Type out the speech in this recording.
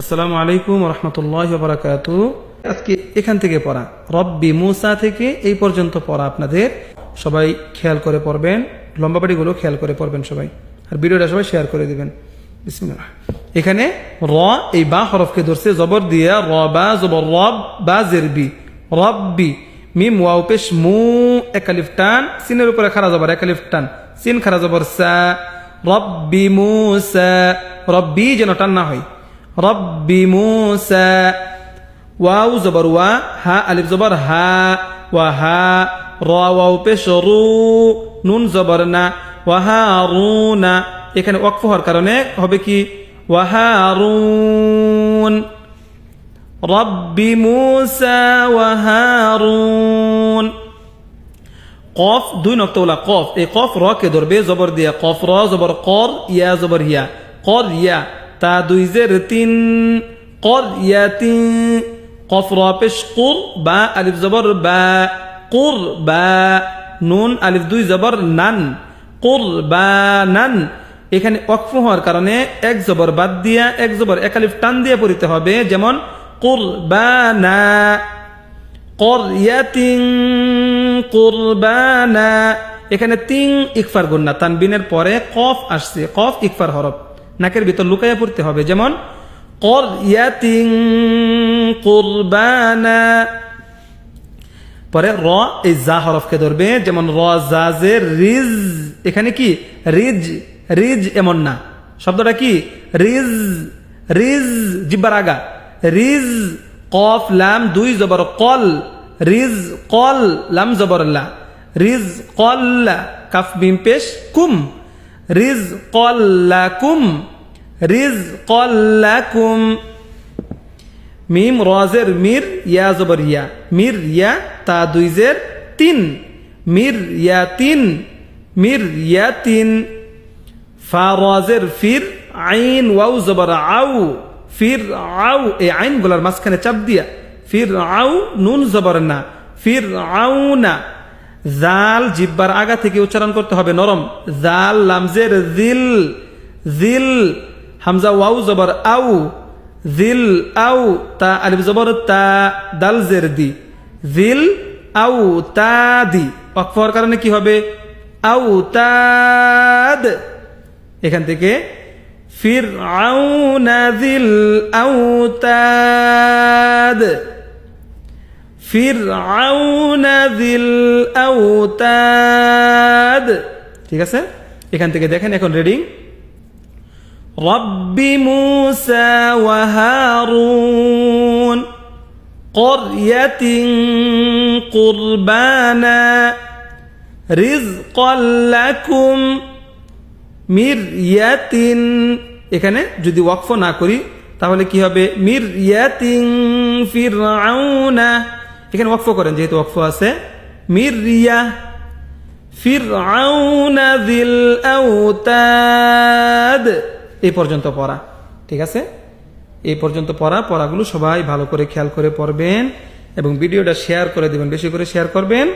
আসসালামু আলাইকুম রহমতুল্লাহ বারাকাতু আজকে এখান থেকে পড়া। রব্বি মুসা থেকে এই পর্যন্ত পড়া আপনাদের। সবাই খেয়াল করে পড়বেন লম্বা বাড়িগুলো খেয়াল করে পড়বেন সবাই। আর ভিডিওটা সবাই শেয়ার করে দিবেন। এখানে র, এই বা হরফকে ধরছে, জবর দিয়া র বা, জবর রব বা জেরবি। রব্বি, মিম, ওয়াও, পেশ, মু একালিফ টান। সিনের উপরে খারা জবর একালিফ টান। সিন, খারা জবর, সা। রব্বি মুসা। রব্বি যেন টান না হয়। রব্বি মুসা ওয়াও জবর ওয়া হা আলিফ জবর হা ওয়া হা র ওয়াও পেশ রু নুন জবর না ওয়াহা রুনা এখানে ওয়াকফ হওয়ার কারণে হবে কি ওয়াহারুন রব্বি মুসা ওয়াহারুন কফ দুই নক্তওয়ালা কফ এই কফ র কে ধরবে জবর দিয়া কফ র জবর কর ইয়া জবর ইয়া কর ইয়া তা দুই জের তিন কর ইয়া তিন কফ র পেশ, কুর, বা, আলিফ, জবর, বা, কুর, বা, নুন, আলিফ, দুই, জবর, নান, কুর, বা, নান। এখানে অক্ফ হওয়ার কারণে এক জবর বাদ দিয়া, এক জবর একালিফ টান দিয়ে পড়িতে হবে, যেমন কুর, বা, না। করয়াতিং কুরবানা এখানে তিং ইকফার গুন্না তানবিনের পরে কফ আসছে, কফ ইকফার হরফ। নাকের ভিতর লুকাইয়া পড়তে হবে। যেমন পরে র, এই জা হরফকে ধরবে। যেমন, র জাজে রিজ। এখানে কি? রিজ। রিজ এমন না। শব্দটা কি? রিজ। রিজ। জিব্বার আগা। রিজ। কফ, লাম, দুই জবর কল। রিজ, কল, লাম, জবর রিজ কল্লা কাফ বিম পেশ, কুম। রিজ কল্লাকুম রিজ কল্লাকুম মিম, রজের মির, ইয়া, জবর, ইয়া। মির, ইয়া, তা, দুই, জের, তিন। মির, ইয়া, তিন। মির, ইয়া, তিন। ফা, রজের ফির, আইন ওয়াউ জবর আউ ফির আউ এই আইনগুলার মাঝখানে চাপ দিয়া। ফির আউ নুন, জবর, না। ফির আউ না। জাল জিব্বার আগা থেকে উচ্চারণ করতে হবে নরম। জাল, লামজের জিল জিল, হামজা ওয়াউ জবর আউ, জিল, আউ, তা, আলিফ জবর তা দাল জের দি। জিল, আউ, তা, দি। অক্ষর কারণে কি হবে? আউ তাদ এখান থেকে ফির দিল আউতাদ ফির দিল আউতাদ ঠিক আছে এখান থেকে দেখেন এখন রিডিং رب موسى وهارون قرية قربانا رزقا لكم মিরয়াতিন এখানে যদি ওয়াকফ না করি তাহলে কি হবে মিরয়াতিন ফিরআউনা এখানে ওয়াকফ করেন, যেহেতু ওয়াকফ আছে। মির রিয়া যিল আউতাদ। এই পর্যন্ত পড়া, ঠিক আছে? এই পর্যন্ত পড়া, পড়াগুলো সবাই ভালো করে খেয়াল করে পড়বেন এবং ভিডিওটা শেয়ার করে দেবেন, বেশি করে শেয়ার করবেন।